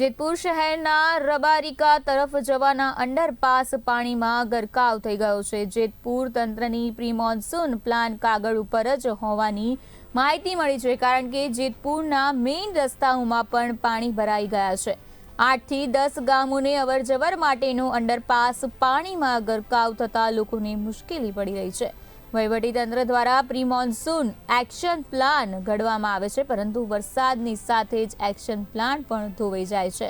જેતપુર શહેરના રબારિકા તરફ જવાના અંડરપાસ પાણીમાં ગરકાવ થઈ ગયો છે. જેતપુર તંત્રની પ્રી મોન્સૂન પ્લાન કાગળ ઉપર જ હોવાની માહિતી મળી છે, કારણ કે જેતપુરના મેઇન રસ્તાઓમાં પણ પાણી ભરાઈ ગયા છે. આઠથી દસ ગામોને અવરજવર માટેનો અંડરપાસ પાણીમાં ગરકાવ થતાં લોકોને મુશ્કેલી પડી રહી છે. વહીવટીતંત્ર દ્વારા પ્રી મોન્સૂન એક્શન પ્લાન ઘડવામાં આવે છે, પરંતુ વરસાદની સાથે જ એક્શન પ્લાન પણ ધોવાઈ જાય છે.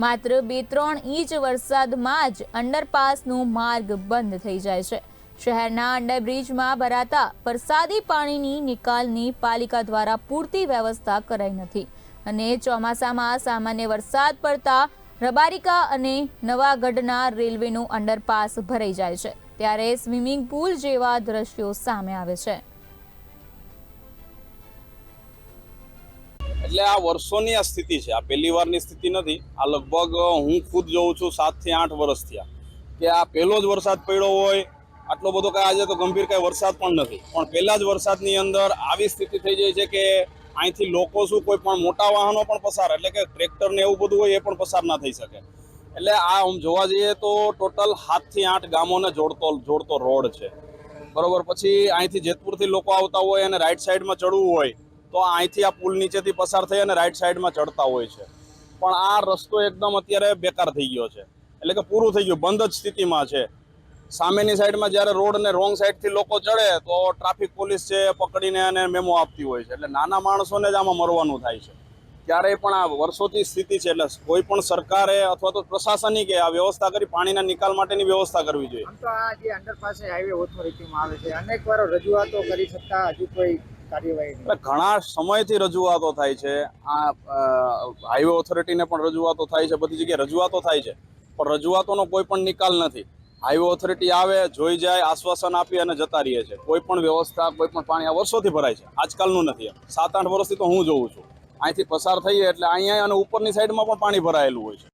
માત્ર બે ત્રણ ઇંચ વરસાદમાં જ અંડરપાસનો માર્ગ બંધ થઈ જાય છે. શહેરના અંડરબ્રિજમાં ભરાતા વરસાદી પાણીની નિકાલની પાલિકા દ્વારા પૂરતી વ્યવસ્થા કરાઈ નથી અને ચોમાસામાં સામાન્ય વરસાદ પડતા રબારિકા અને નવાગઢના રેલવેનો અંડરપાસ ભરાઈ જાય છે. ત્યારે સ્વિમિંગ પુલ જેવા દ્રશ્યો સામે આવે છે. એટલે આ વર્ષોની આ સ્થિતિ છે. આ પહેલી વારની સ્થિતિ નથી. આ લગભગ હું ખુદ જોઉં છું સાતથી આઠ વર્ષ થયા. કે આ પહેલો જ વરસાદ પડ્યો હોય, આટલો બધો કાંઈ આજે તો ગંભીર કાંઈ વરસાદ પણ નથી. પણ પહેલા જ વરસાદની અંદર આવી સ્થિતિ થઈ જાય છે કે અહીંથી લોકો શું કોઈ પણ મોટા વાહનો પણ પસાર, એટલે કે ટ્રેક્ટર ને એવું બધું હોય એ પણ પસાર ના થઈ શકે. એટલે આ આમ જોવા જઈએ તો ટોટલ સાતથી આઠ ગામોને જોડતો જોડતો રોડ છે. બરોબર, પછી અહીંથી જેતપુરથી લોકો આવતા હોય અને રાઈટ સાઈડમાં ચડવું હોય, તો અહીંથી આ પુલ નીચેથી પસાર થઈ અને રાઈટ સાઈડમાં ચડતા હોય છે. પણ આ રસ્તો એકદમ અત્યારે બેકાર થઈ ગયો છે. એટલે કે પૂરું થઈ ગયું, બંધ જ સ્થિતિમાં છે. સામેની સાઈડમાં જ્યારે રોડ ને રોંગ સાઈડથી લોકો ચડે, તો ટ્રાફિક પોલીસ છે પકડીને અને મેમો આપતી હોય છે. એટલે નાના માણસોને જ આમાં મરવાનું થાય છે. ક્યારેય પણ આ વર્ષોથી સ્થિતિ છે એટલે કોઈ પણ સરકારે અથવા તો પ્રશાસનિકે આ વ્યવસ્થા કરી પાણીના નિકાલ માટેની વ્યવસ્થા કરવી જોઈએ. આમ તો આ જે અંડરપાસ હાઈવે ઓથોરિટીમાં આવે છે અનેક વાર રજૂઆતો કરી શકતા હજુ કોઈ કાર્યવાહી ઘણા સમયથી રજૂઆતો થાય છે આ હાઈવે ઓથોરિટીને પણ રજૂઆતો થાય છે બધી જગ્યાએ રજૂઆતો થાય છે પણ રજૂઆતોનો કોઈ પણ નિકાલ નથી. હાઈવે ઓથોરિટી આવે જોઈ જાય આશ્વાસન આપી અને જતા રહીએ છે. કોઈ પણ વ્યવસ્થા કોઈ પણ પાણી આ વર્ષોથી ભરાય છે. આજકાલનું નથી સાત આઠ વર્ષથી તો હું જોઉં છું. અહીંથી પસાર થઈએ એટલે અહીંયા અને ઉપરની સાઈડમાં પણ પાણી ભરાયેલું હોય છે.